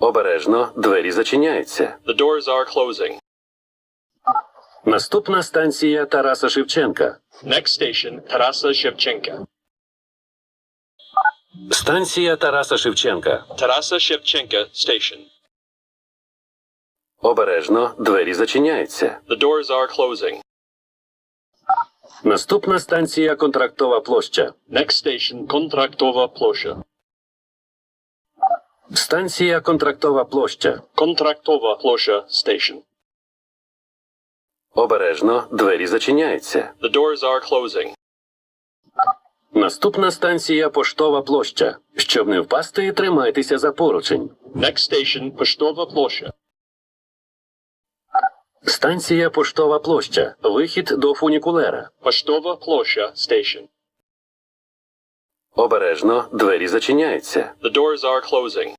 Обережно, двері зачиняються. The doors are closing. Наступна станція Тараса Шевченка. Next station, Tarasa Shevchenka. Станція Тараса Шевченка. Tarasa Shevchenka Station. Обережно, двері зачиняються. The doors are closing. Наступна станція Контрактова площа. Next station, Kontraktova Plosha. Станція Контрактова площа. Kontraktova Plosha Station. Обережно, двері зачиняються. The doors are closing. Наступна станція Поштова площа. Щоб не впасти, тримайтеся за поручень. Next station, Pushtova Plosha. Станція Поштова площа. Вихід до фунікулера. Pushtova Plosha Station. Обережно, двері зачиняються. The doors are closing.